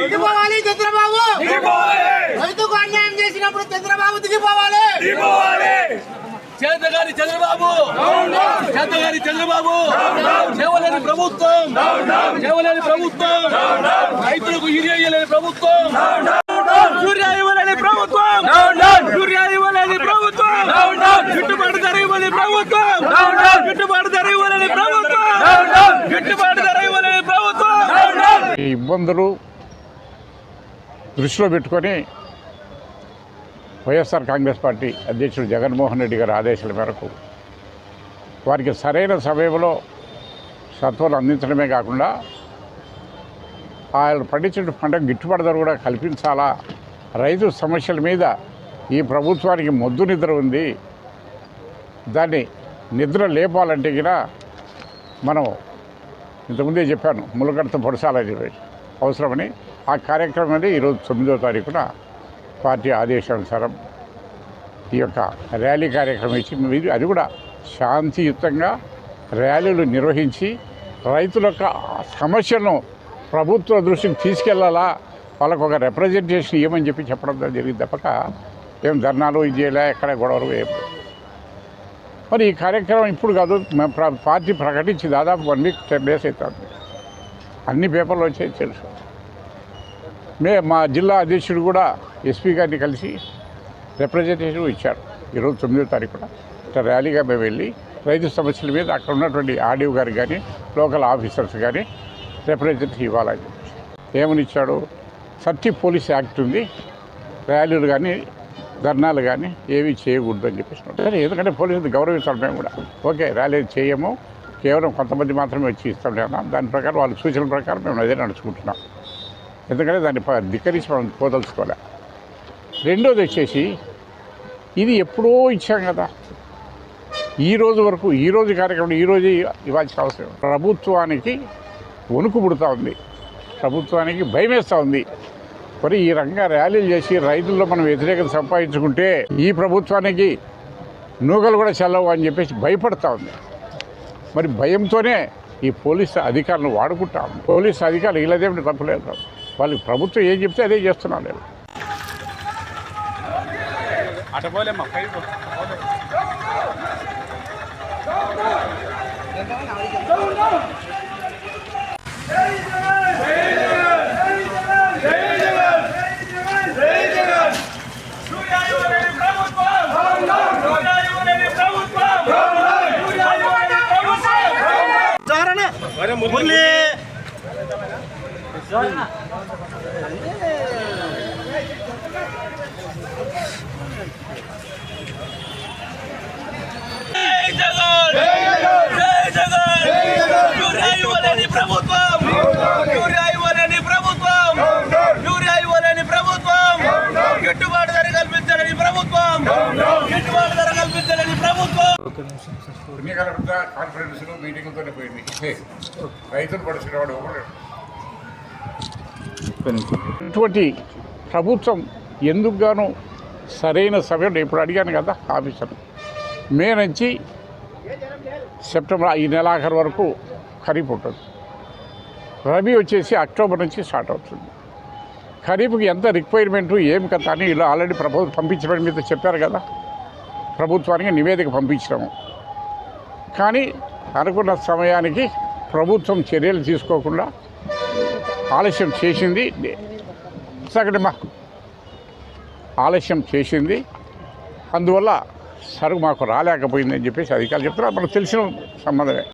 దిగిపోవాలి చంద్రబాబు! రైతుకు అన్యాయం చేసినప్పుడు చంద్రబాబు దిగిపోవాలి! చేతగారి చంద్రబాబు! చేతగారి చంద్రబాబు! చేవలేని ప్రభుత్వం! చేవలేని ప్రభుత్వం! రైతులకు యూరియా ఇవ్వలేని ప్రభుత్వం! యూరియా ఇవ్వలేని ప్రభుత్వం యూరియా ఇవ్వలేని ప్రభుత్వం! గిట్టుబాటు ధర ఇవ్వలేని ప్రభుత్వం! గిట్టుబాటు ధర ఇవ్వలేని ప్రభుత్వం! గిట్టుబాటు ధర ఇవ్వలేని ప్రభుత్వం! ఈ ఇబ్బందులు దృష్టిలో పెట్టుకొని వైఎస్ఆర్ కాంగ్రెస్ పార్టీ అధ్యక్షుడు జగన్మోహన్ రెడ్డి గారి ఆదేశాల మేరకు వారికి సరైన సమయంలో సత్వాలు అందించడమే కాకుండా ఆయన పండించిన పంట గిట్టుబాటు ధర కూడా కల్పించాలా రైతు సమస్యల మీద ఈ ప్రభుత్వానికి మొద్దు నిద్ర ఉంది. దాన్ని నిద్ర లేపాలంటే కూడా మనం ఇంతకుముందే చెప్పాను ములకడత పొడసాలని చెప్పేసి అవసరమని ఆ కార్యక్రమం అనేది ఈరోజు తొమ్మిదో తారీఖున పార్టీ ఆదేశానుసారం ఈ యొక్క ర్యాలీ కార్యక్రమం ఇచ్చి అది కూడా శాంతియుతంగా ర్యాలీలు నిర్వహించి రైతుల యొక్క సమస్యను ప్రభుత్వ దృష్టికి తీసుకెళ్ళాలా వాళ్ళకు ఒక రిప్రజెంటేషన్ ఇవ్వమని చెప్పి చెప్పడం జరిగింది తప్పక. ఏం ధర్నాలు ఇది చేయలే ఎక్కడ గొడవలు ఏం మరి ఈ కార్యక్రమం ఇప్పుడు కాదు పార్టీ ప్రకటించి దాదాపు వన్ వీక్ టెన్ డేస్ అవుతుంది అన్ని పేపర్లు వచ్చాయి తెలుసు. మే మా జిల్లా అధ్యక్షుడు కూడా ఎస్పీ గారిని కలిసి రిప్రజెంటేషన్ ఇచ్చారు. ఈరోజు తొమ్మిదో తారీఖున. ఇట్లా ర్యాలీగా మేము వెళ్ళి రైతు సమస్యల మీద అక్కడ ఉన్నటువంటి ఆర్డీఓ గారికి కానీ లోకల్ ఆఫీసర్స్ కానీ రిప్రజెంటేషన్ ఇవ్వాలని చెప్పేసి ఏమని ఇచ్చాడు? సర్టీ పోలీస్ యాక్ట్ ఉంది. ర్యాలీలు కానీ ధర్నాలు కానీ ఏవి చేయకూడదు అని చెప్పేసి సరే ఎందుకంటే పోలీసులు గౌరవించాలి మేము కూడా. ఓకే ర్యాలీ చేయము. కేవలం కొంతమంది మాత్రమే వచ్చి ఇస్తాం దాని ప్రకారం వాళ్ళ సూచనల ప్రకారం మేము అదే నడుచుకుంటున్నాం. ఎందుకంటే దాన్ని ధిక్కరించి మనం పోదలుచుకోలే రెండోది వచ్చేసి ఇది ఎప్పుడో ఇచ్చాం కదా. ఈ రోజు వరకు ఈ రోజు కార్యక్రమం ఈ రోజు ఇవ్వాల్సిన అవసరం. ప్రభుత్వానికి వణుకు పుడుతూ ఉంది. ప్రభుత్వానికి భయమేస్తూ ఉంది. మరి ఈ రకంగా ర్యాలీలు చేసి రైతుల్లో మనం వ్యతిరేకత సంపాదించుకుంటే ఈ ప్రభుత్వానికి నూకలు కూడా చల్లవు అని చెప్పేసి భయపడతా ఉంది. మరి భయంతోనే ఈ పోలీసు అధికారులను వాడుకుంటా ఉంది. పోలీస్ అధికారులు ఇలాదేమిటి తప్పలేదు వాళ్ళకి ప్రభుత్వం ఏం చెప్తే అదే చేస్తున్నాం నేను యూరియా ఇవ్వలేని ప్రభుత్వం యూరియా ఇవ్వలేని ప్రభుత్వం యూరియా ఇవ్వలేని ప్రభుత్వం ప్రభుత్వం యూరియా ఇవ్వలేని ప్రభుత్వం యూరియా ఇవ్వలేని ప్రభుత్వం గిట్టుబాటు ధర కల్పించలేని ప్రభుత్వం గిట్టుబాటు ధర కల్పించలేని కాన్ఫరెన్స్లు మీటింగ్లతోనే పోయింది? రైతులు ఇటువంటి ప్రభుత్వం ఎందుకు గాను సరైన సమయంలో ఇప్పుడు అడిగాను కదా ఆఫీసర్. మే నుంచి సెప్టెంబర్ ఈ నెలాఖరు వరకు ఖరీఫ్ ఉంటుంది. రబీ వచ్చేసి అక్టోబర్ నుంచి స్టార్ట్ అవుతుంది. ఖరీఫ్కి ఎంత రిక్వైర్మెంటు ఏం కథ అని ఇలా ఆల్రెడీ ప్రభుత్వం పంపించడం మీద చెప్పారు కదా. ప్రభుత్వానికి నివేదిక పంపించినాము కానీ అనుకున్న సమయానికి ప్రభుత్వం చర్యలు తీసుకోకుండా ఆలస్యం చేసింది. సగటమా ఆలస్యం చేసింది. అందువల్ల సరుకు మాకు రాలేకపోయిందని చెప్పేసి అధికారులు చెప్తున్నారు. మనకు తెలిసిన సంబంధమే.